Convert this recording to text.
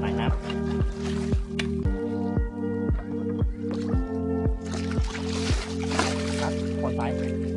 ไปครับครับคนไป